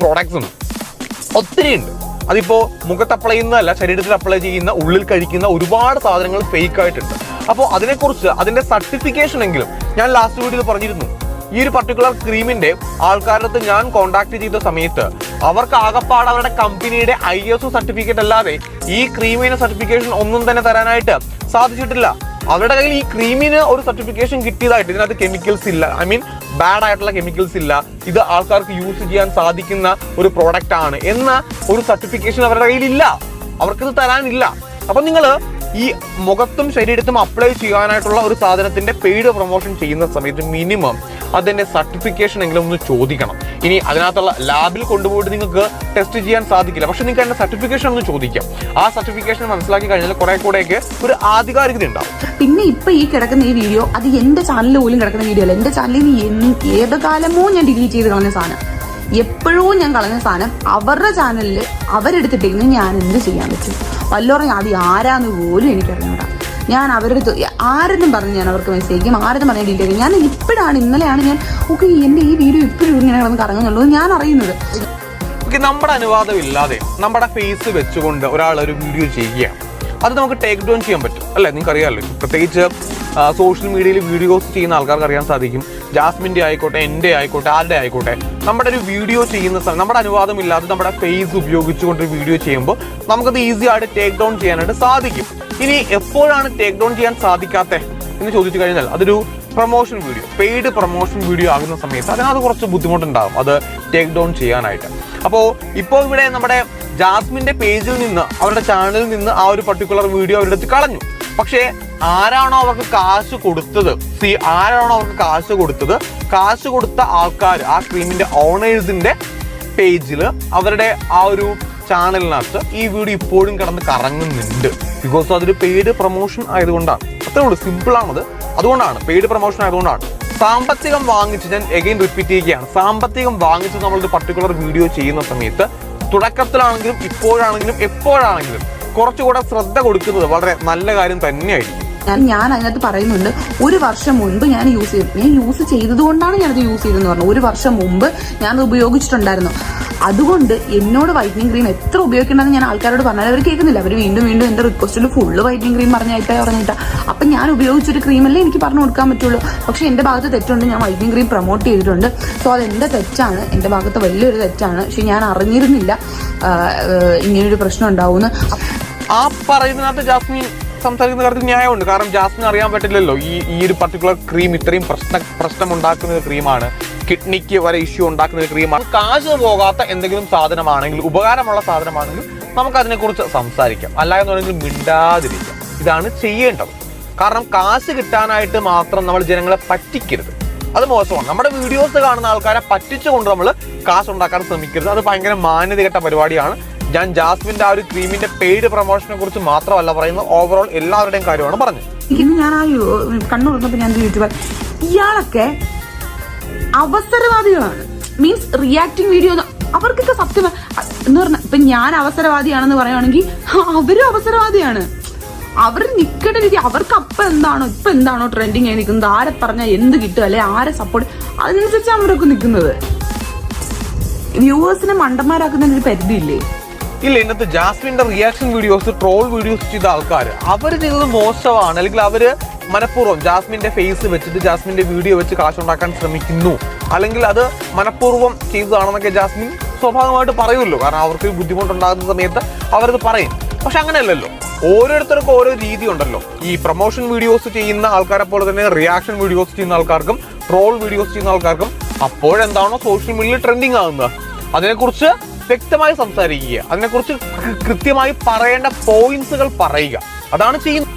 Products ഉണ്ട്. ഒത്തിരി ഉണ്ട്. അതിപ്പോൾ മുഖത്ത് അപ്ലൈ ചെയ്യുന്നതല്ല ശരീരത്തിൽ അപ്ലൈ ചെയ്യുന്ന ഉള്ളിൽ കഴിക്കുന്ന ഒരുപാട് സാധനങ്ങൾ ഫേക്ക് ആയിട്ടുണ്ട്. അപ്പോൾ അതിനെക്കുറിച്ച് അതിന്റെ സർട്ടിഫിക്കേഷൻ എങ്കിലും ഞാൻ ലാസ്റ്റ് വീഡിയോയിൽ പറഞ്ഞിരുന്നു. ഈ ഒരു പർട്ടിക്കുലർ ക്രീമിന്റെ ആൾക്കാരുടെ ഞാൻ കോൺടാക്ട് ചെയ്ത സമയത്ത് അവർക്ക് ആകപ്പാട് അവരുടെ കമ്പനിയുടെ ഐ എസ് ഒ സർട്ടിഫിക്കറ്റ് അല്ലാതെ ഈ ക്രീമിന്റെ സർട്ടിഫിക്കേഷൻ ഒന്നും തന്നെ തരാനായിട്ട് സാധിച്ചിട്ടില്ല. അവരുടെ കയ്യിൽ ഈ ക്രീമിന് ഒരു സർട്ടിഫിക്കേഷൻ കിട്ടിയതായിട്ട് ഇതിനകത്ത് കെമിക്കൽസ് ഇല്ല. ഐ മീൻ ബാഡ് ആയിട്ടുള്ള കെമിക്കൽസ് ഇല്ല. ഇത് ആൾക്കാർക്ക് യൂസ് ചെയ്യാൻ സാധിക്കുന്ന ഒരു പ്രോഡക്റ്റ് ആണ്. എന്ന ഒരു സർട്ടിഫിക്കേഷൻ അവരുടെ കയ്യിൽ ഇല്ല. അവർക്കിത് തരാനില്ല. അപ്പൊ നിങ്ങൾ ഈ മുഖത്തും ശരീരത്തും അപ്ലൈ ചെയ്യാനായിട്ടുള്ള ഒരു സാധനത്തിന്റെ പെയ്ഡ് പ്രൊമോഷൻ ചെയ്യുന്ന സമയത്ത് മിനിമം അതിന്റെ സർട്ടിഫിക്കേഷൻ എങ്കിലും ഒന്ന് ചോദിക്കണം. ഇനി അതിനകത്തുള്ള ലാബിൽ കൊണ്ടുപോയിട്ട് നിങ്ങൾക്ക് ടെസ്റ്റ് ചെയ്യാൻ സാധിക്കില്ല. പക്ഷെ നിങ്ങൾക്ക് അതിന്റെ സർട്ടിഫിക്കേഷൻ ഒന്ന് ചോദിക്കാം. ആ സർട്ടിഫിക്കേഷൻ മനസ്സിലാക്കി കഴിഞ്ഞാൽ കുറെ കൂടെയൊക്കെ ഒരു ആധികാരികത ഉണ്ടാവും. പിന്നെ ഇപ്പൊ ഈ കിടക്കുന്ന ഈ വീഡിയോ അത് എന്റെ ചാനലിൽ പോലും കിടക്കുന്ന വീഡിയോ അല്ല. എന്റെ ചാനലിൽ ഏത് കാലമോ ഞാൻ ഡിലീറ്റ് ചെയ്ത് കളഞ്ഞ സാധനം. എപ്പോഴോ ഞാൻ കളഞ്ഞ സാധനം അവരുടെ ചാനലിൽ അവരെടുത്തിട്ടിരുന്നു ഞാൻ എന്ത് ചെയ്യാൻ പറ്റും? വല്ലോറയും അത് ആരാന്ന് പോലും എനിക്കറിഞ്ഞൂടാ. ഞാൻ അവരുടെ ആരെന്നും പറഞ്ഞ് ഞാൻ അവർക്ക് മെസ്സേജ് ചെയ്യും ആരെന്നും പറഞ്ഞ ഡീറ്റെയിൽ ഞാൻ ഇപ്പോഴാണ് ഇന്നലെയാണ് ഞാൻ ഓക്കെ എന്റെ ഈ വീഡിയോ ഇപ്പോഴും ഇങ്ങനെ കിടന്ന് കറങ്ങുന്നുള്ളത് ഞാൻ അറിയുന്നത്. ഓക്കെ നമ്മുടെ അനുവാദം ഇല്ലാതെ നമ്മുടെ ഫേസ് വെച്ചുകൊണ്ട് ഒരാൾ ഒരു വീഡിയോ ചെയ്യുകയാണ്. അത് നമുക്ക് ടേക്ക് ഡൗൺ ചെയ്യാൻ പറ്റും. അല്ലേ? നിങ്ങൾക്ക് അറിയാമല്ലോ പ്രത്യേകിച്ച് സോഷ്യൽ മീഡിയയിൽ വീഡിയോസ് ചെയ്യുന്ന ആൾക്കാർക്ക് അറിയാൻ സാധിക്കും. ജാസ്മിന്റെ ആയിക്കോട്ടെ എന്റെ ആയിക്കോട്ടെ ആരുടെ ആയിക്കോട്ടെ നമ്മുടെ ഒരു വീഡിയോ ചെയ്യുന്ന സമയം നമ്മുടെ അനുവാദം ഇല്ലാതെ നമ്മുടെ ഫേസ് ഉപയോഗിച്ചുകൊണ്ട് വീഡിയോ ചെയ്യുമ്പോൾ നമുക്കത് ഈസി ആയിട്ട് ടേക്ക് ഡൗൺ ചെയ്യാനായിട്ട് സാധിക്കും. ഇനി എപ്പോഴാണ് ടേക്ക് ഡൗൺ ചെയ്യാൻ സാധിക്കാത്തത് എന്ന് ചോദിച്ചു കഴിഞ്ഞാൽ അതൊരു promotion video paid promotion video ആകുന്ന സമയത്ത് അതിനകത്ത് കുറച്ച് ബുദ്ധിമുട്ടുണ്ടാകും അത് ടേക്ക് ഡൗൺ ചെയ്യാനായിട്ട്. അപ്പോൾ ഇപ്പോൾ ഇവിടെ നമ്മുടെ ജാസ്മിന്റെ പേജിൽ നിന്ന് അവരുടെ ചാനലിൽ നിന്ന് ആ ഒരു പർട്ടിക്കുലർ വീഡിയോ അവരുടെ അടുത്ത് കളഞ്ഞു. പക്ഷേ ആരാണോ അവർക്ക് കാശ് കൊടുത്തത്? സി ആരാണോ അവർക്ക് കാശ് കൊടുത്തത്? കാശ് കൊടുത്ത ആൾക്കാർ ആ ക്രീമിന്റെ ഓണേഴ്സിന്റെ പേജിൽ അവരുടെ ആ ഒരു ചാനലിനകത്ത് ഈ വീഡിയോ ഇപ്പോഴും കിടന്ന് കറങ്ങുന്നുണ്ട്. ബിക്കോസ് അതൊരു പെയ്ഡ് പ്രൊമോഷൻ ആയതുകൊണ്ടാണ്. അത്രേ ഉള്ളൂ. സിമ്പിൾ ആണത്. അതുകൊണ്ടാണ്. പെയ്ഡ് പ്രൊമോഷൻ ആയതുകൊണ്ടാണ്. സാമ്പത്തികം വാങ്ങിച്ച് ഞാൻ എഗൈൻ റിപ്പീറ്റ് ചെയ്യുകയാണ്. സാമ്പത്തികം വാങ്ങിച്ച് നമ്മളൊരു പർട്ടിക്കുലർ വീഡിയോ ചെയ്യുന്ന സമയത്ത് തുടക്കത്തിലാണെങ്കിലും ഇപ്പോഴാണെങ്കിലും എപ്പോഴാണെങ്കിലും കുറച്ചുകൂടെ ശ്രദ്ധ കൊടുക്കുന്നത് വളരെ നല്ല കാര്യം തന്നെയായിരിക്കും. ഞാൻ ഞാൻ അതിനകത്ത് പറയുന്നുണ്ട് ഒരു വർഷം മുൻപ് ഞാൻ യൂസ് ചെയ്തു. ഞാൻ യൂസ് ചെയ്തതുകൊണ്ടാണ് ഞാനത് യൂസ് ചെയ്തതെന്ന് പറഞ്ഞു. ഒരു വർഷം മുമ്പ് അത് ഉപയോഗിച്ചിട്ടുണ്ടായിരുന്നു. അതുകൊണ്ട് എന്നോട് വൈറ്റനിങ് ക്രീം എത്ര ഉപയോഗിക്കണമെന്ന് ഞാൻ ആൾക്കാരോട് പറഞ്ഞാൽ അവർ കേൾക്കുന്നില്ല. അവർ വീണ്ടും വീണ്ടും എന്റെ റിക്വസ്റ്റിൽ ഫുള്ള് വൈറ്റനിങ് ക്രീം പറഞ്ഞായിട്ടാ പറഞ്ഞിട്ടാ അപ്പം ഞാൻ ഉപയോഗിച്ചൊരു ക്രീമല്ലേ എനിക്ക് പറഞ്ഞു കൊടുക്കാൻ പറ്റുള്ളൂ. പക്ഷേ എന്റെ ഭാഗത്ത് തെറ്റുണ്ട്. ഞാൻ വൈറ്റനിങ് ക്രീം പ്രൊമോട്ട് ചെയ്തിട്ടുണ്ട്. സോ അതെന്റെ തെറ്റാണ്? എന്റെ ഭാഗത്ത് വലിയൊരു തെറ്റാണ്. പക്ഷേ ഞാൻ അറിഞ്ഞിരുന്നില്ല ഇങ്ങനെയൊരു പ്രശ്നം ഉണ്ടാവുമെന്ന്. ആ പറയുന്നതിനകത്ത് ജാസ്മിൻ സംസാരിക്കുന്ന കാര്യത്തിൽ ന്യായമുണ്ട്. കാരണം ജാസ്മിൻ അറിയാൻ പറ്റില്ലല്ലോ. ഈ ഈ ഒരു പർട്ടിക്കുലർ ക്രീം ഇത്രയും പ്രശ്ന പ്രശ്നം ഉണ്ടാക്കുന്ന ഒരു ക്രീമാണ് കിഡ്നിക്ക് വരെ ഇഷ്യൂ ഉണ്ടാക്കുന്ന ഒരു ക്രീമാണ് കാശ് പോകാത്ത എന്തെങ്കിലും സാധനമാണെങ്കിൽ ഉപകാരമുള്ള സാധനമാണെങ്കിൽ നമുക്ക് അതിനെക്കുറിച്ച് സംസാരിക്കാം. അല്ല എന്ന് എന്നുണ്ടെങ്കിൽ മിണ്ടാതിരിക്കാം. ഇതാണ് ചെയ്യേണ്ടത്. കാരണം കാശ് കിട്ടാനായിട്ട് മാത്രം നമ്മൾ ജനങ്ങളെ പറ്റിക്കരുത്. അത് മോശമാണ്. നമ്മുടെ വീഡിയോസ് കാണുന്ന ആൾക്കാരെ പറ്റിച്ചുകൊണ്ട് നമ്മൾ കാശ് ഉണ്ടാക്കാൻ ശ്രമിക്കരുത്. അത് ഭയങ്കര മാന്യത കെട്ട പരിപാടിയാണ്. ഞാൻ ജാസ്മിന്റെ ആ ഒരു ക്രീമിന്റെ പെയ്ഡ് പ്രൊമോഷനെ കുറിച്ച് മാത്രമല്ല പറയുന്നത്. ഓവറോൾ എല്ലാവരുടെയും കാര്യമാണ് പറഞ്ഞത്. ഇന്ന് ഞാൻ ആ കണ്ണു ഞാൻ യൂട്യൂബർ ഇയാളൊക്കെ അവസരവാദികളാണ്. മീൻസ് റിയാക്ടിങ് വീഡിയോ അവർക്കൊക്കെ സത്യം എന്ന് പറഞ്ഞ ഇപ്പൊ ഞാൻ അവസരവാദിയാണെന്ന് പറയുവാണെങ്കിൽ അവരും അവസരവാദിയാണ്. അവർ നിൽക്കേണ്ട രീതി അവർക്ക് അപ്പൊ എന്താണോ ഇപ്പൊ എന്താണോ ട്രെൻഡിങ് ആയി നിൽക്കുന്നത് ആരെ പറഞ്ഞാൽ എന്ത് കിട്ടും അല്ലെ ആരെ സപ്പോർട്ട് അതിനനുസരിച്ചാണ് അവരൊക്കെ നിൽക്കുന്നത് വ്യൂവേഴ്സിനെ മണ്ടന്മാരാക്കുന്നതിന് ഒരു പരിധിയില്ലേ? ഇല്ല ഇന്നത്തെ ജാസ്മിന്റെ റിയാക്ഷൻ വീഡിയോസ് ട്രോൾ വീഡിയോസ് ചെയ്ത ആൾക്കാർ അവർ ചെയ്തത് മോശമാണ്. അല്ലെങ്കിൽ അവർ മനഃപൂർവം ജാസ്മിന്റെ ഫേസ് വെച്ചിട്ട് ജാസ്മിന്റെ വീഡിയോ വെച്ച് കാശുണ്ടാക്കാൻ ശ്രമിക്കുന്നു. അല്ലെങ്കിൽ അത് മനഃപൂർവം ചെയ്തതാണെന്നൊക്കെ ജാസ്മിൻ സ്വാഭാവികമായിട്ട് പറയുമല്ലോ. കാരണം അവർക്ക് ബുദ്ധിമുട്ടുണ്ടാകുന്ന സമയത്ത് അവരത് പറയും. പക്ഷെ അങ്ങനെയല്ലല്ലോ. ഓരോരുത്തർക്കും ഓരോ രീതി ഉണ്ടല്ലോ ഈ പ്രൊമോഷൻ വീഡിയോസ് ചെയ്യുന്ന ആൾക്കാരെ പോലെ തന്നെ റിയാക്ഷൻ വീഡിയോസ് ചെയ്യുന്ന ആൾക്കാർക്കും ട്രോൾ വീഡിയോസ് ചെയ്യുന്ന ആൾക്കാർക്കും അപ്പോഴെന്താണോ സോഷ്യൽ മീഡിയയിൽ ട്രെൻഡിങ് ആകുന്നത്. അതിനെക്കുറിച്ച് വ്യക്തമായി സംസാരിക്കുക. അതിനെക്കുറിച്ച് കൃത്യമായി പറയേണ്ട പോയിന്റ്സുകൾ പറയുക. അതാണ് ചെയ്യുന്നത്.